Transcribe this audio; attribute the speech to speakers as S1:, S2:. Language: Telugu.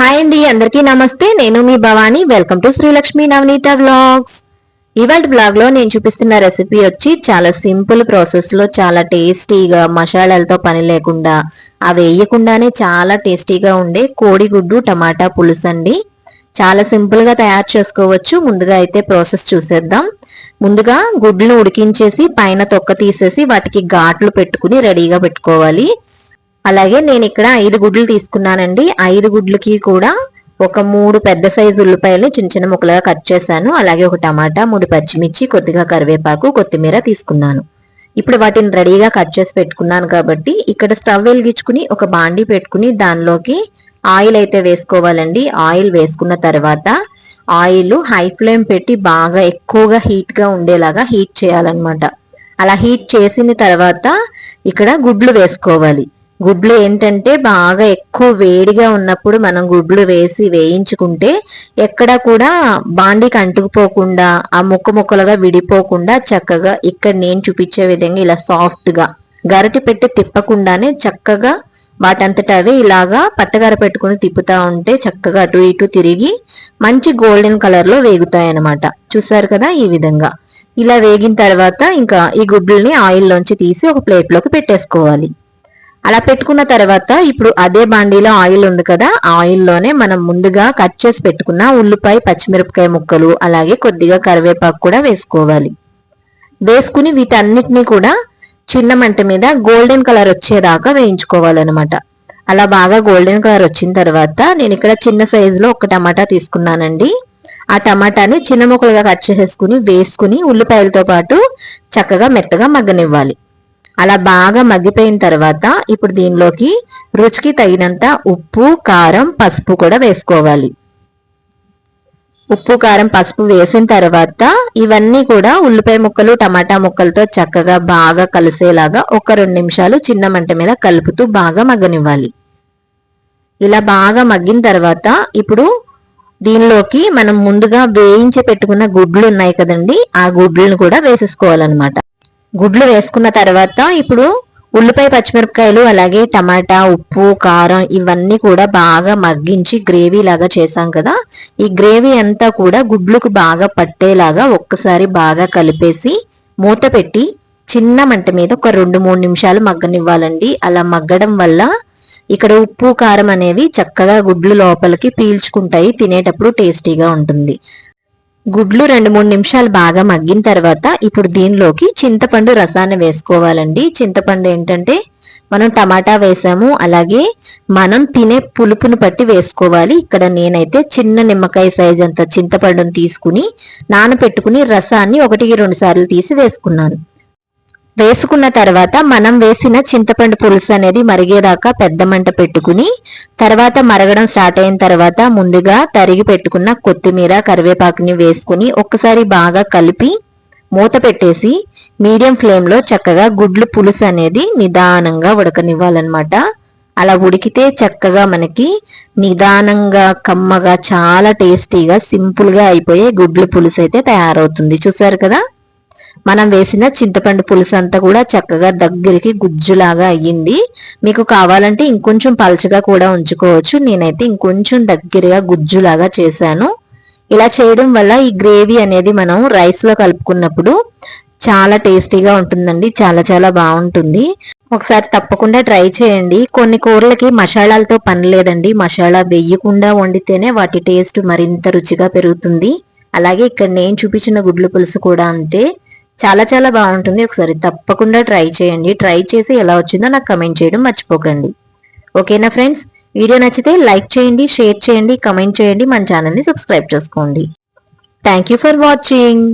S1: హాయ్ అండి అందరికీ నమస్తే. నేను మీ Bhavani. Welcome to Srilakshmi Navaneetha blogs ఇవాళ బ్లాగ్లో నేను చూపిస్తున్న రెసిపీ వచ్చి చాలా సింపుల్ ప్రాసెస్లో చాలా టేస్టీగా మసాలాలతో పని లేకుండా అవి వేయకుండానే చాలా టేస్టీగా ఉండే కోడిగుడ్డు టమాటా పులుసు అండి. చాలా సింపుల్గా తయారు చేసుకోవచ్చు. ముందుగా అయితే ప్రాసెస్ చూసేద్దాం. ముందుగా గుడ్లను ఉడికించేసి పైన తొక్క తీసేసి వాటికి ఘాట్లు పెట్టుకుని రెడీగా పెట్టుకోవాలి. అలాగే నేను ఇక్కడ ఐదు గుడ్లు తీసుకున్నానండి. ఐదు గుడ్లకి కూడా ఒక మూడు పెద్ద సైజు ఉల్లిపాయలు చిన్న చిన్న ముక్కలుగా కట్ చేశాను. అలాగే ఒక టమాటా మూడు పచ్చిమిర్చి కొద్దిగా కరివేపాకు కొత్తిమీర తీసుకున్నాను. ఇప్పుడు వాటిని రెడీగా కట్ చేసి పెట్టుకున్నాను కాబట్టి ఇక్కడ స్టవ్ వెలిగించుకుని ఒక బాండి పెట్టుకుని దానిలోకి ఆయిల్ అయితే వేసుకోవాలండి. ఆయిల్ వేసుకున్న తర్వాత ఆయిల్ హై ఫ్లేమ్ పెట్టి బాగా ఎక్కువగా హీట్గా ఉండేలాగా హీట్ చేయాలన్నమాట. అలా హీట్ చేసిన తర్వాత ఇక్కడ గుడ్లు వేసుకోవాలి. గుడ్లు ఏంటంటే బాగా ఎక్కువ వేడిగా ఉన్నప్పుడు మనం గుడ్లు వేసి వేయించుకుంటే ఎక్కడ కూడా బాండికి అంటుకుపోకుండా ఆ ముక్క ముక్కలుగా విడిపోకుండా చక్కగా ఇక్కడ నేను చూపించే విధంగా ఇలా సాఫ్ట్గా గరటి పెట్టి తిప్పకుండానే చక్కగా వాటంతట అవే ఇలాగా పట్టగార పెట్టుకుని తిప్పుతా ఉంటే చక్కగా అటు ఇటు తిరిగి మంచి గోల్డెన్ కలర్లో వేగుతాయి అన్నమాట చూసారు కదా ఈ విధంగా. ఇలా వేగిన తర్వాత ఇంకా ఈ గుడ్లని ఆయిల్లోంచి తీసి ఒక ప్లేట్లోకి పెట్టేసుకోవాలి. అలా పెట్టుకున్న తర్వాత ఇప్పుడు అదే బాండీలో ఆయిల్ ఉంది కదా ఆయిల్లోనే మనం ముందుగా కట్ చేసి పెట్టుకున్న ఉల్లిపాయ పచ్చిమిరపకాయ ముక్కలు అలాగే కొద్దిగా కరివేపాకు కూడా వేసుకోవాలి. వేసుకుని వీటన్నిటిని కూడా చిన్న మంట మీద గోల్డెన్ కలర్ వచ్చేదాకా వేయించుకోవాలన్నమాట. అలా బాగా గోల్డెన్ కలర్ వచ్చిన తర్వాత నేను ఇక్కడ చిన్న సైజులో ఒక టమాటా తీసుకున్నానండి. ఆ టమాటాని చిన్న ముక్కలుగా కట్ చేసేసుకుని వేసుకుని ఉల్లిపాయలతో పాటు చక్కగా మెత్తగా మగ్గనివ్వాలి. అలా బాగా మగ్గిపోయిన తర్వాత ఇప్పుడు దీనిలోకి రుచికి తగినంత ఉప్పు కారం పసుపు కూడా వేసుకోవాలి. ఉప్పు కారం పసుపు వేసిన తర్వాత ఇవన్నీ కూడా ఉల్లిపాయ ముక్కలు టమాటా ముక్కలతో చక్కగా బాగా కలిసేలాగా ఒక రెండు నిమిషాలు చిన్న మంట మీద కలుపుతూ బాగా మగ్గనివ్వాలి. ఇలా బాగా మగ్గిన తర్వాత ఇప్పుడు దీనిలోకి మనం ముందుగా వేయించి పెట్టుకున్న గుడ్లు ఉన్నాయి కదండి ఆ గుడ్లను కూడా వేసేసుకోవాలన్నమాట. గుడ్లు వేసుకున్న తర్వాత ఇప్పుడు ఉల్లిపాయ పచ్చిమిరపకాయలు అలాగే టమాటా ఉప్పు కారం ఇవన్నీ కూడా బాగా మగ్గించి గ్రేవీ లాగా చేసాం కదా. ఈ గ్రేవీ అంతా కూడా గుడ్లకు బాగా పట్టేలాగా ఒక్కసారి బాగా కలిపేసి మూత పెట్టి చిన్న మంట మీద ఒక రెండు మూడు నిమిషాలు మగ్గనివ్వాలండి. అలా మగ్గడం వల్ల ఇక్కడ ఉప్పు కారం అనేవి చక్కగా గుడ్లు లోపలికి పీల్చుకుంటాయి తినేటప్పుడు టేస్టీగా ఉంటుంది. గుడ్లు రెండు మూడు నిమిషాలు బాగా మగ్గిన తర్వాత ఇప్పుడు దీనిలోకి చింతపండు రసాన్ని వేసుకోవాలండి. చింతపండు ఏంటంటే మనం టమాటా వేసాము అలాగే మనం తినే పులుపును పట్టి వేసుకోవాలి. ఇక్కడ నేనైతే చిన్న నిమ్మకాయ సైజ్ అంత చింతపండును తీసుకుని నానపెట్టుకుని రసాన్ని ఒకటికి రెండు సార్లు తీసి వేసుకున్నాను. వేసుకున్న తర్వాత మనం వేసిన చింతపండు పులుసు అనేది మరిగేదాకా పెద్ద మంట పెట్టుకుని తర్వాత మరగడం స్టార్ట్ అయిన తర్వాత ముందుగా తరిగి పెట్టుకున్న కొత్తిమీర కరివేపాకుని వేసుకుని ఒక్కసారి బాగా కలిపి మూత పెట్టేసి మీడియం ఫ్లేమ్లో చక్కగా గుడ్లు పులుసు అనేది నిదానంగా ఉడకనివ్వాలన్నమాట. అలా ఉడికితే చక్కగా మనకి నిదానంగా కమ్మగా చాలా టేస్టీగా సింపుల్గా అయిపోయే గుడ్లు పులుసు అయితే తయారవుతుంది. చూసారు కదా? మనం వేసిన చింతపండు పులుసు అంతా కూడా చక్కగా దగ్గరికి గుజ్జులాగా అయ్యింది. మీకు కావాలంటే ఇంకొంచెం పలచగా కూడా ఉంచుకోవచ్చు. నేనైతే ఇంకొంచెం దగ్గరగా గుజ్జులాగా చేశాను. ఇలా చేయడం వల్ల ఈ గ్రేవీ అనేది మనం రైస్లో కలుపుకున్నప్పుడు చాలా టేస్టీగా ఉంటుందండి. చాలా చాలా బాగుంటుంది. ఒకసారి తప్పకుండా ట్రై చేయండి. కొన్ని కూరలకి మసాలాలతో పని లేదండి. మసాలా వేయకుండా వండితేనే వాటి టేస్ట్ మరింత రుచిగా పెరుగుతుంది. అలాగే ఇక్కడ నేను చూపించిన గుడ్లు పులుసు కూడా అంతే. చాలా చాలా బాగుంటుంది. ఒకసారి తప్పకుండా ట్రై చేయండి. ట్రై చేసి ఎలా వచ్చిందో నాకు కమెంట్ చేయడం మర్చిపోకండి. ఓకేనా ఫ్రెండ్స్? వీడియో నచ్చితే లైక్ చేయండి షేర్ చేయండి కమెంట్ చేయండి మన ఛానల్ని సబ్స్క్రైబ్ చేసుకోండి. Thank you for watching.